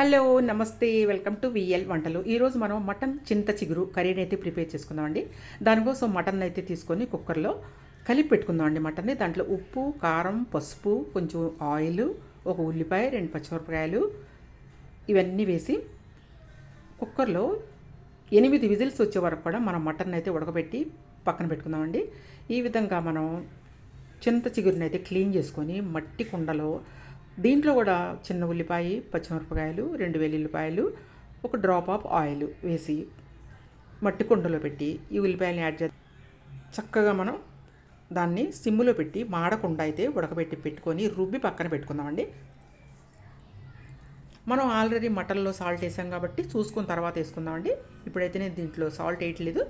Hello నమస్తే welcome to VL వంటలు. ఈరోజు మనం మటన్ చింత చిగురు కర్రీని అయితే ప్రిపేర్ చేసుకుందామండి. దానికోసం మటన్ అయితే తీసుకొని కుక్కర్లో కలిపి పెట్టుకుందామండి మటన్ని. దాంట్లో ఉప్పు కారం పసుపు కొంచెం ఆయిల్ ఒక ఉల్లిపాయ రెండు పచ్చిమిరపకాయలు ఇవన్నీ వేసి కుక్కర్లో ఎనిమిది విజిల్స్ వచ్చే వరకు కూడా మనం మటన్ అయితే ఉడకబెట్టి పక్కన పెట్టుకుందామండి. ఈ విధంగా మనం చింత చిగురుని అయితే క్లీన్ చేసుకొని మట్టి కుండలో దీంట్లో కూడా చిన్న ఉల్లిపాయ పచ్చిమిరపకాయలు రెండు వెల్లుల్లిపాయలు ఒక డ్రాప్ ఆఫ్ ఆయిల్ వేసి మట్టి కుండలో పెట్టి ఈ ఉల్లిపాయలను యాడ్ చేద్దాం. చక్కగా మనం దాన్ని సిమ్ములో పెట్టి మాడకుండా అయితే ఉడకబెట్టి పెట్టుకొని రుబ్బి పక్కన పెట్టుకుందామండి. మనం ఆల్రెడీ మటన్లో సాల్ట్ వేసాం కాబట్టి చూసుకున్న తర్వాత వేసుకుందామండి. ఇప్పుడైతే నేను దీంట్లో సాల్ట్ వేయట్లేదు.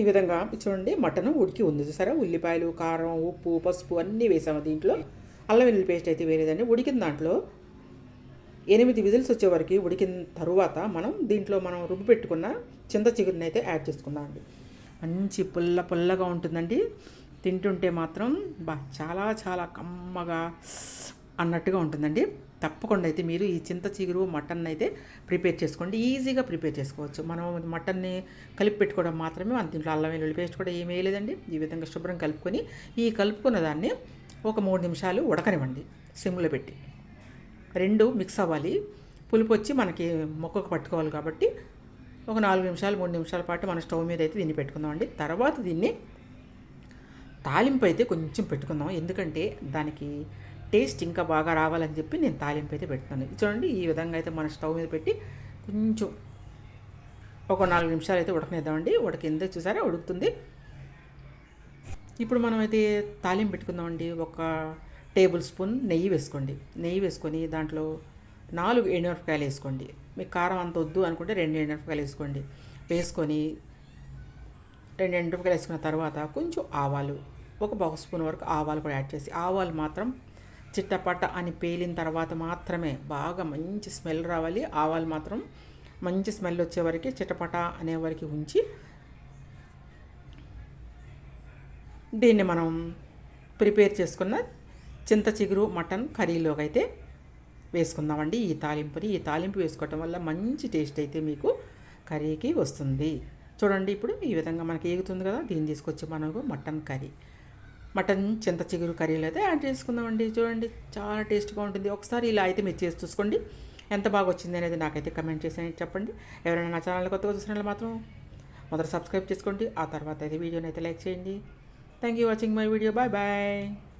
ఈ విధంగా చూడండి మటన్ ఉడికి ఉంది సరే ఉల్లిపాయలు కారం ఉప్పు పసుపు అన్నీ వేసాము దీంట్లో. అల్లం వెల్లుల్లి పేస్ట్ అయితే వేరేదండి. ఉడికిన దాంట్లో ఎనిమిది విజిల్స్ వచ్చేవరకు ఉడికిన తరువాత మనం దీంట్లో మనం రుబ్బు పెట్టుకున్న చింత చిగురిని అయితే యాడ్ చేసుకుందాం అండి. మంచి పుల్ల పుల్లగా ఉంటుందండి. తింటుంటే మాత్రం బా చాలా చాలా కమ్మగా అన్నట్టుగా ఉంటుందండి. తప్పకుండా అయితే మీరు ఈ చింత చిగురు మటన్ అయితే ప్రిపేర్ చేసుకోండి. ఈజీగా ప్రిపేర్ చేసుకోవచ్చు. మనం మటన్ని కలిపి పెట్టుకోవడం మాత్రమే మన దీంట్లో అల్లం వెల్లుల్లి పేస్ట్ కూడా ఏమీ లేదండి ఈ విధంగా శుభ్రం కలుపుకొని ఈ కలుపుకున్న దాన్ని ఒక మూడు నిమిషాలు ఉడకనివ్వండి. సిమ్లో పెట్టి రెండు మిక్స్ అవ్వాలి. పులుపు వచ్చి మనకి మొక్కకు పట్టుకోవాలి కాబట్టి ఒక నాలుగు నిమిషాలు మూడు నిమిషాల పాటు మన స్టవ్ మీద అయితే దీన్ని పెట్టుకుందామండి. తర్వాత దీన్ని తాలింపు అయితే కొంచెం పెట్టుకుందాం. ఎందుకంటే దానికి టేస్ట్ ఇంకా బాగా రావాలని చెప్పి నేను తాలింపు అయితే పెడుతున్నాను. చూడండి ఈ విధంగా అయితే మన స్టవ్ మీద పెట్టి కొంచెం ఒక నాలుగు నిమిషాలు అయితే ఉడకనిద్దామండి. ఉడకిందే చూసారా? ఉడుకుతుంది. ఇప్పుడు మనం అయితే తాలింపు పెట్టుకుందామండి. ఒక టేబుల్ స్పూన్ నెయ్యి వేసుకోండి. నెయ్యి వేసుకొని దాంట్లో నాలుగు ఎండుమిరపకాయలు వేసుకోండి. మీకు కారం అంత వద్దు అనుకుంటే రెండు ఎండుమిరపకాయలు వేసుకోండి. వేసుకొని రెండు ఎండుమిరపకాయలు వేసుకున్న తర్వాత కొంచెం ఆవాలు ఒక బాగు స్పూన్ వరకు ఆవాలు కూడా యాడ్ చేసి ఆవాలు మాత్రం చిట్టపట్ట అని పేలిన తర్వాత మాత్రమే బాగా మంచి స్మెల్ రావాలి. ఆవాలు మాత్రం మంచి స్మెల్ వచ్చే వరకు చిట్టపట అనే వరకు ఉంచి దీన్ని మనం ప్రిపేర్ చేసుకున్న చింత చిగురు మటన్ కర్రీలోకి అయితే వేసుకుందామండి. ఈ తాలింపుని ఈ తాలింపు వేసుకోవటం వల్ల మంచి టేస్ట్ అయితే మీకు కర్రీకి వస్తుంది. చూడండి ఇప్పుడు ఈ విధంగా మనకి ఏగుతుంది కదా దీన్ని తీసుకొచ్చి మనకు మటన్ కర్రీ. మటన్ చింత చిగురు కర్రీలు అయితే యాడ్ చేసుకుందామండి. చూడండి చాలా టేస్ట్గా ఉంటుంది. ఒకసారి ఇలా అయితే మీరు చేసి చూసుకోండి. ఎంత బాగా వచ్చింది అనేది నాకైతే కమెంట్ చేసి చెప్పండి. ఎవరైనా నా ఛానల్ కొత్తగా చూసిన మాత్రం మొదట సబ్స్క్రైబ్ చేసుకోండి. ఆ తర్వాత అయితే వీడియోని అయితే లైక్ చేయండి. Thank you watching my video bye bye